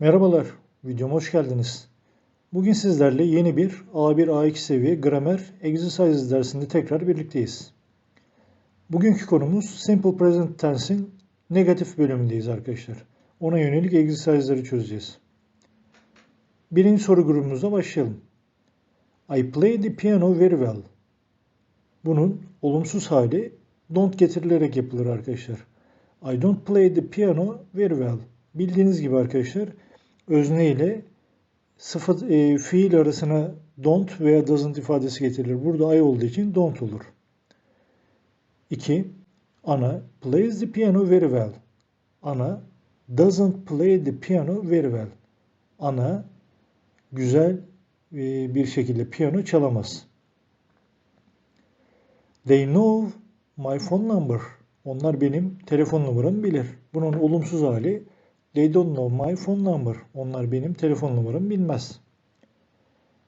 Merhabalar, videoma hoş geldiniz. Bugün sizlerle yeni bir A1 A2 seviye gramer exercises dersinde tekrar birlikteyiz. Bugünkü konumuz Simple Present Tense'in negatif bölümündeyiz arkadaşlar. Ona yönelik exercise'ları çözeceğiz. Birinci soru grubumuzda başlayalım. I play the piano very well. Bunun olumsuz hali don't getirilerek yapılır arkadaşlar. I don't play the piano very well. Bildiğiniz gibi arkadaşlar özne ile sıfat e, fiil arasına don't veya doesn't ifadesi getirilir. Burada I olduğu için don't olur. 2. Ana plays the piano very well. Ana doesn't play the piano very well. Ana güzel e, bir şekilde piyano çalamaz. They know my phone number. Onlar benim telefon numaramı bilir. Bunun olumsuz hali They don't know my phone number. Onlar benim telefon numaramı bilmez.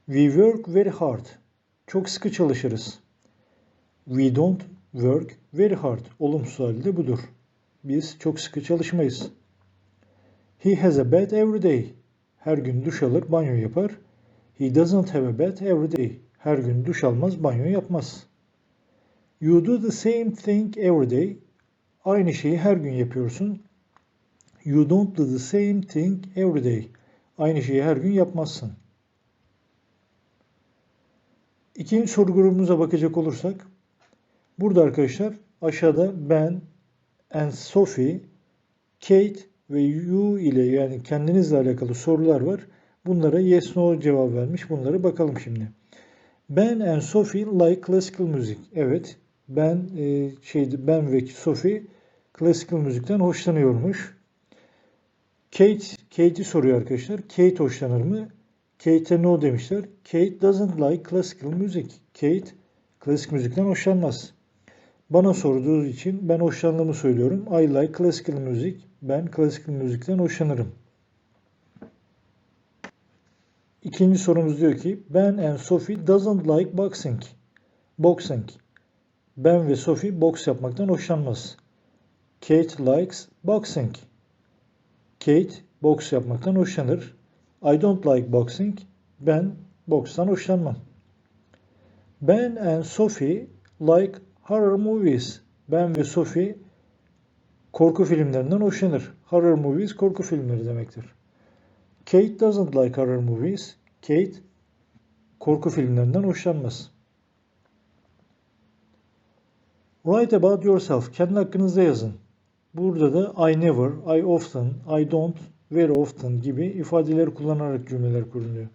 We work very hard. Çok sıkı çalışırız. We don't work very hard. Olumsuz hali de budur. Biz çok sıkı çalışmayız. He has a bath every day. Her gün duş alır, banyo yapar. He doesn't have a bath every day. Her gün duş almaz, banyo yapmaz. You do the same thing every day. Aynı şeyi her gün yapıyorsun. You don't do the same thing every day. Aynı şeyi her gün yapmazsın. İkinci soru grubumuza bakacak olursak, burada arkadaşlar aşağıda ben, and Sophie, Kate ve you ile yani kendinizle alakalı sorular var. Bunlara yes no cevap vermiş. Bunlara bakalım şimdi. Ben and Sophie like classical music. Evet. Ben e, şeydi ben ve Sophie classical müzikten hoşlanıyormuş. Kate, Kate'i soruyor arkadaşlar. Kate hoşlanır mı? Kate'e no demişler. Kate doesn't like classical music. Kate klasik müzikten hoşlanmaz. Bana sorduğu için ben hoşlandığımı söylüyorum. I like classical music. Ben klasik müzikten hoşlanırım. İkinci sorumuz diyor ki Ben and Sophie doesn't like boxing. Boxing. Ben ve Sophie boks yapmaktan hoşlanmaz. Kate likes boxing. Kate boks yapmaktan hoşlanır. I don't like boxing. Ben bokstan hoşlanmam. Ben and Sophie like horror movies. Ben ve Sophie korku filmlerinden hoşlanır. Horror movies korku filmleri demektir. Kate doesn't like horror movies. Kate korku filmlerinden hoşlanmaz. Write about yourself. Kendi hakkınızda yazın. Burada da I never, I often, I don't, very often gibi ifadeleri kullanarak cümleler kuruluyor.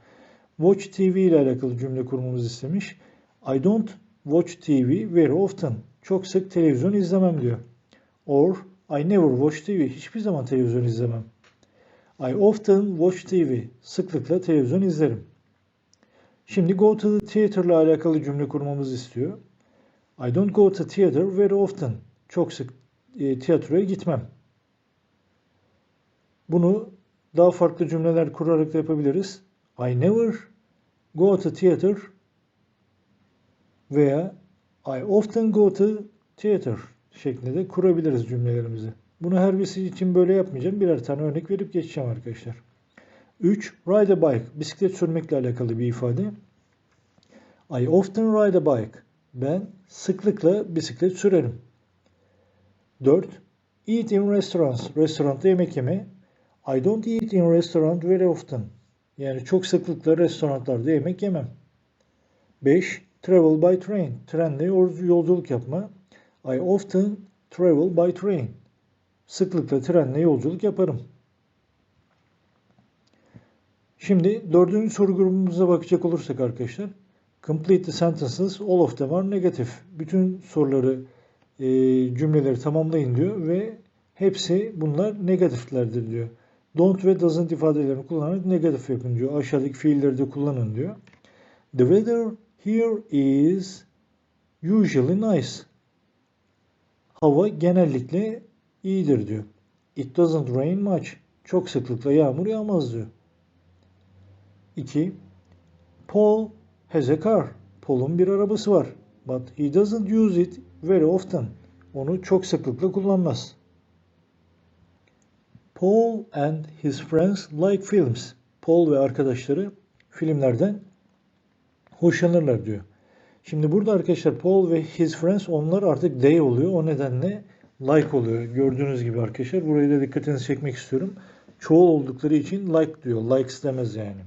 Watch TV ile alakalı cümle kurmamızı istemiş. I don't watch TV very often. Çok sık televizyon izlemem diyor. Or I never watch TV. Hiçbir zaman televizyon izlemem. I often watch TV. Sıklıkla televizyon izlerim. Şimdi go to the theater ile alakalı cümle kurmamızı istiyor. I don't go to theater very often. Çok sık e, tiyatroya gitmem. Bunu daha farklı cümleler kurarak da yapabiliriz. I never go to theater veya I often go to theater şeklinde de kurabiliriz cümlelerimizi. Bunu her birisi için böyle yapmayacağım. Birer tane örnek verip geçeceğim arkadaşlar. 3. Ride a bike. Bisiklet sürmekle alakalı bir ifade. I often ride a bike. Ben sıklıkla bisiklet sürerim. 4. Eat in restaurants. Restoranda yemek yeme. I don't eat in restaurant very often. Yani çok sıklıkla restoranlarda yemek yemem. 5. Travel by train. Trenle yolculuk yapma. I often travel by train. Sıklıkla trenle yolculuk yaparım. Şimdi dördüncü soru grubumuza bakacak olursak arkadaşlar. Complete the sentences. All of them are negative. Bütün soruları e, cümleleri tamamlayın diyor ve hepsi bunlar negatiflerdir diyor. Don't ve doesn't ifadelerini kullanarak negatif yapın diyor. Aşağıdaki fiilleri de kullanın diyor. The weather here is usually nice. Hava genellikle iyidir diyor. It doesn't rain much. Çok sıklıkla yağmur yağmaz diyor. 2. Paul has a car. Paul'un bir arabası var. But he doesn't use it very often. Onu çok sıklıkla kullanmaz. Paul and his friends like films. Paul ve arkadaşları filmlerden hoşlanırlar diyor. Şimdi burada arkadaşlar Paul ve his friends onlar artık they oluyor. O nedenle like oluyor. Gördüğünüz gibi arkadaşlar. Burayı da dikkatinizi çekmek istiyorum. Çoğul oldukları için like diyor. Likes demez yani.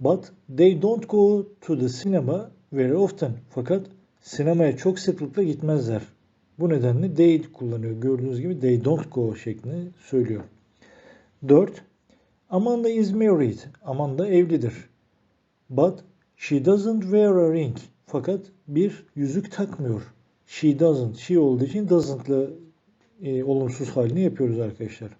But they don't go to the cinema very often. Fakat sinemaya çok sıklıkla gitmezler. Bu nedenle they kullanıyor. Gördüğünüz gibi they don't go şeklinde söylüyor. 4. Amanda is married. Amanda evlidir. But she doesn't wear a ring. Fakat bir yüzük takmıyor. She doesn't. She olduğu için doesn't'la e, olumsuz halini yapıyoruz arkadaşlar.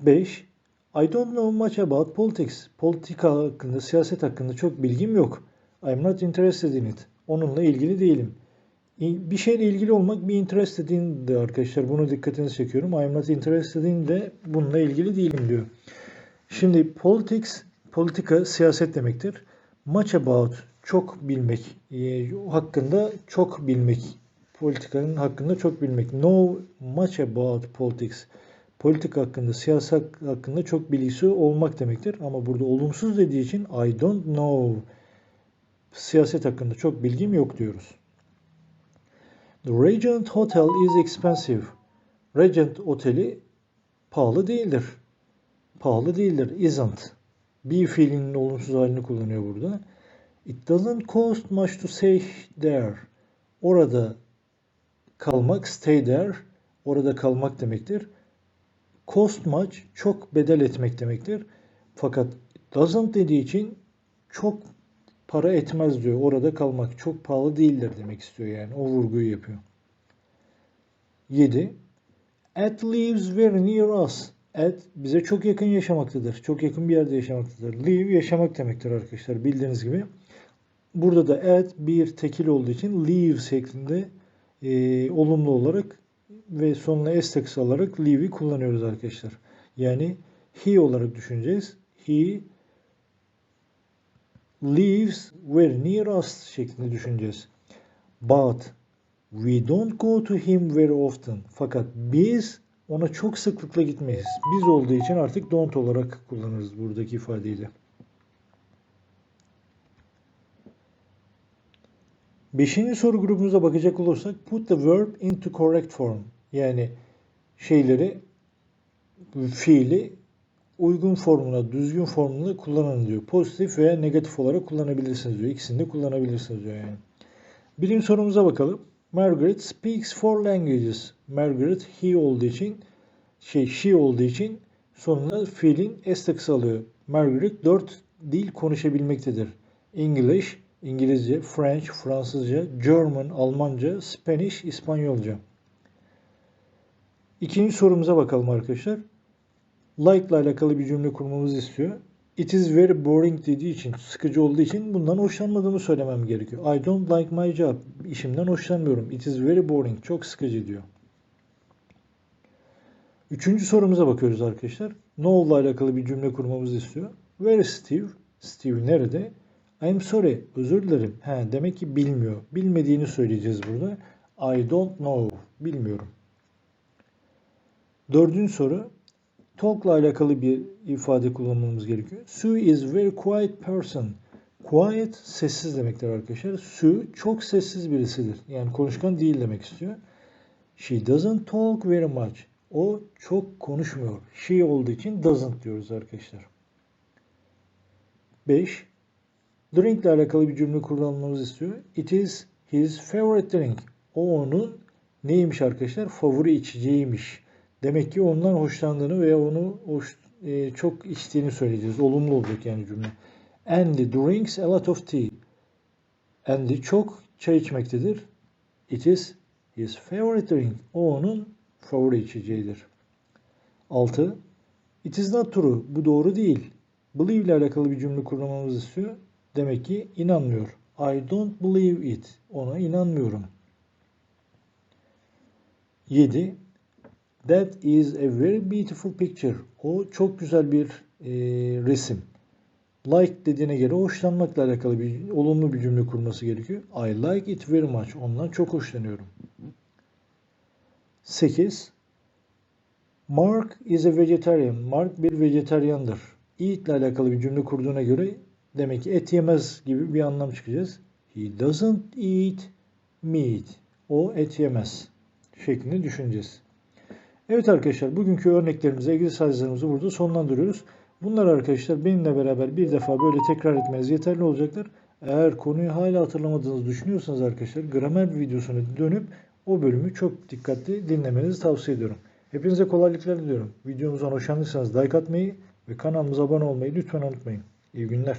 5. I don't know much about politics. Politika hakkında, siyaset hakkında çok bilgim yok. I'm not interested in it. Onunla ilgili değilim. Bir şeyle ilgili olmak bir interested in de arkadaşlar. Bunu dikkatinizi çekiyorum. I'm not interested in de bununla ilgili değilim diyor. Şimdi politics, politika siyaset demektir. Much about çok bilmek e, hakkında çok bilmek. Politikanın hakkında çok bilmek. Know much about politics. Politika hakkında, siyaset hakkında çok bilgisi olmak demektir. Ama burada olumsuz dediği için I don't know. Siyaset hakkında çok bilgim yok diyoruz. The Regent Hotel is expensive. Regent Oteli pahalı değildir. Pahalı değildir. Isn't. Be fiilinin olumsuz halini kullanıyor burada. It doesn't cost much to stay there. Orada kalmak, stay there, orada kalmak demektir. Cost much, çok bedel etmek demektir. Fakat doesn't dediği için çok para etmez diyor. Orada kalmak çok pahalı değildir demek istiyor yani. O vurguyu yapıyor. 7. At lives very near us. At bize çok yakın yaşamaktadır. Çok yakın bir yerde yaşamaktadır. Live yaşamak demektir arkadaşlar. Bildiğiniz gibi. Burada da at bir tekil olduğu için live şeklinde e, olumlu olarak ve sonuna s takısı alarak live'i kullanıyoruz arkadaşlar. Yani he olarak düşüneceğiz. He lives very near us şeklinde düşüneceğiz. But we don't go to him very often. Fakat biz ona çok sıklıkla gitmeyiz. Biz olduğu için artık don't olarak kullanırız buradaki ifadeyi de. Beşinci soru grubumuza bakacak olursak put the verb into correct form. Yani şeyleri fiili uygun formuna, düzgün formuna kullanın diyor. Pozitif veya negatif olarak kullanabilirsiniz diyor. İkisini de kullanabilirsiniz diyor yani. Birinci sorumuza bakalım. Margaret speaks four languages. Margaret he olduğu için şey she olduğu için sonuna fiilin s takısı alıyor. Margaret dört dil konuşabilmektedir. English, İngilizce, French, Fransızca, German, Almanca, Spanish, İspanyolca. İkinci sorumuza bakalım arkadaşlar. Like ile alakalı bir cümle kurmamızı istiyor. It is very boring dediği için, sıkıcı olduğu için bundan hoşlanmadığımı söylemem gerekiyor. I don't like my job. İşimden hoşlanmıyorum. It is very boring. Çok sıkıcı diyor. Üçüncü sorumuza bakıyoruz arkadaşlar. No ile alakalı bir cümle kurmamızı istiyor. Where is Steve? Steve nerede? I'm sorry. Özür dilerim. He, demek ki bilmiyor. Bilmediğini söyleyeceğiz burada. I don't know. Bilmiyorum. Dördüncü soru. Talk ile alakalı bir ifade kullanmamız gerekiyor. Sue is very quiet person. Quiet sessiz demektir arkadaşlar. Sue çok sessiz birisidir. Yani konuşkan değil demek istiyor. She doesn't talk very much. O çok konuşmuyor. She olduğu için doesn't diyoruz arkadaşlar. 5. Drink ile alakalı bir cümle kullanmamızı istiyor. It is his favorite drink. O onun neymiş arkadaşlar? Favori içeceğiymiş. Demek ki ondan hoşlandığını veya onu hoş, e, çok içtiğini söyleyeceğiz. Olumlu olacak yani cümle. Andy drinks a lot of tea. Andy çok çay içmektedir. It is his favorite drink. O onun favori içeceğidir. 6. It is not true. Bu doğru değil. Believe ile alakalı bir cümle kurmamızı istiyor. Demek ki inanmıyor. I don't believe it. Ona inanmıyorum. 7. That is a very beautiful picture. O çok güzel bir e, resim. Like dediğine göre hoşlanmakla alakalı bir olumlu bir cümle kurması gerekiyor. I like it very much. Ondan çok hoşlanıyorum. 8. Mark is a vegetarian. Mark bir vejetaryandır. Eat ile alakalı bir cümle kurduğuna göre demek ki et yemez gibi bir anlam çıkacağız. He doesn't eat meat. O et yemez şeklinde düşüneceğiz. Evet arkadaşlar bugünkü örneklerimizi, egzersizlerimizi burada sonlandırıyoruz. Bunlar arkadaşlar benimle beraber bir defa böyle tekrar etmeniz yeterli olacaktır. Eğer konuyu hala hatırlamadığınızı düşünüyorsanız arkadaşlar gramer videosunu dönüp o bölümü çok dikkatli dinlemenizi tavsiye ediyorum. Hepinize kolaylıklar diliyorum. Videomuzdan hoşlandıysanız like atmayı ve kanalımıza abone olmayı lütfen unutmayın. İyi günler.